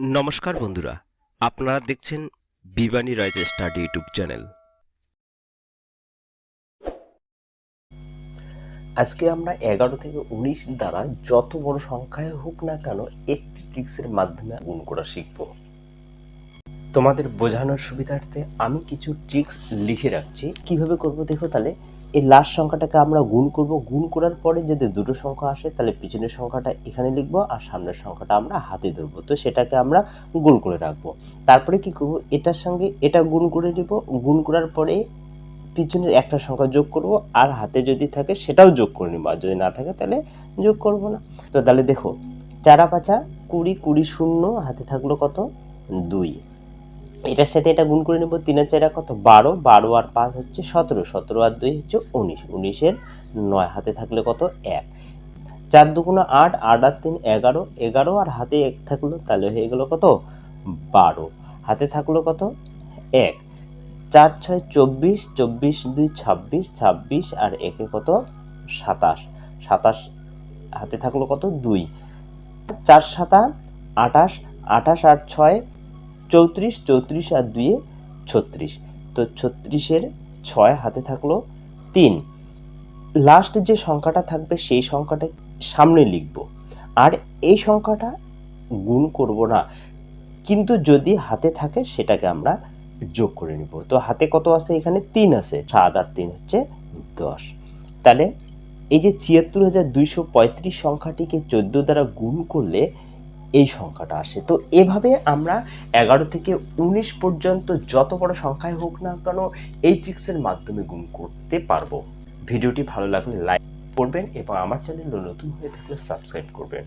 নমস্কার বন্ধুরা, আপনারা দেখছেন Bibani Rise Study YouTube channel. আজকে আমরা এগারো থেকে উনিশ দ্বারা যত বড় সংখ্যায় হোক না কেন একটি ট্রিক্সের মাধ্যমে গুণ করা শিখব। তোমাদের বোঝানোর সুবিধার্থে আমি কিছু ট্রিক্স লিখে রাখছি। কীভাবে করব দেখো তাহলে? এই লাস্ট সংখ্যাটাকে আমরা গুণ করব। গুণ করার পরে যদি দুটো সংখ্যা আসে, তাহলে পিছনের সংখ্যাটা এখানে লিখব আর সামনের সংখ্যাটা আমরা হাতে ধরবো। তো সেটাকে আমরা গুণ করে রাখব। তারপরে কি করব? এটার সঙ্গে এটা গুণ করে নিব। গুণ করার পরে পিছনের একটা সংখ্যা যোগ করব আর হাতে যদি থাকে সেটাও যোগ করে নিব। আর যদি না থাকে তাহলে যোগ করব না। তো তাহলে দেখো, চারা পাঁচা কুড়ি কুড়ি শূন্য, হাতে থাকল কত? দুই। এটার সাথে এটা গুণ করে নেব তিনের চারা কত? বারো। বারো আর পাঁচ হচ্ছে সতেরো। সতেরো আর দুই হচ্ছে উনিশ। উনিশের নয় হাতে থাকলে কত? এক। চার দুগুণো আট আট আর তিন এগারো। এগারো আর হাতে এক থাকল তাহলে হয়ে গেলো কত? বারো। হাতে থাকল কত? এক। চার, ছয়, চব্বিশ চব্বিশ, দুই, ছাব্বিশ ছাব্বিশ আর একে কত? সাতাশ। সাতাশ হাতে থাকল কত? দুই। চার সাতা আটাশ আটাশ আর ছয় চৌত্রিশ চৌত্রিশ আর দুইয়ে ছত্রিশ। তো ছত্রিশের ছয় হাতে থাকল তিন। লাস্ট যে সংখ্যাটা থাকবে, সেই সংখ্যাটা সামনে লিখব। আর এই সংখ্যাটা গুণ করব না। কিন্তু যদি হাতে থাকে, সেটাকে আমরা যোগ করে নিব। তো হাতে কত আছে এখানে? তিন আছে। সাত আর তিন হচ্ছে দশ। তাহলে এই যে ছিয়াত্তর হাজার দুইশো পঁয়ত্রিশ সংখ্যাটিকে চোদ্দ দ্বারা গুণ করলে এই সংখ্যাটা আসে। তো এভাবে আমরা এগারো থেকে উনিশ পর্যন্ত যত বড় সংখ্যায় হোক না কেন এই ট্রিক্সের মাধ্যমে গুণ করতে পারব। ভিডিওটি ভালো লাগলে লাইক করবেন এবং আমার চ্যানেল নতুন হয়ে থাকলে সাবস্ক্রাইব করবেন।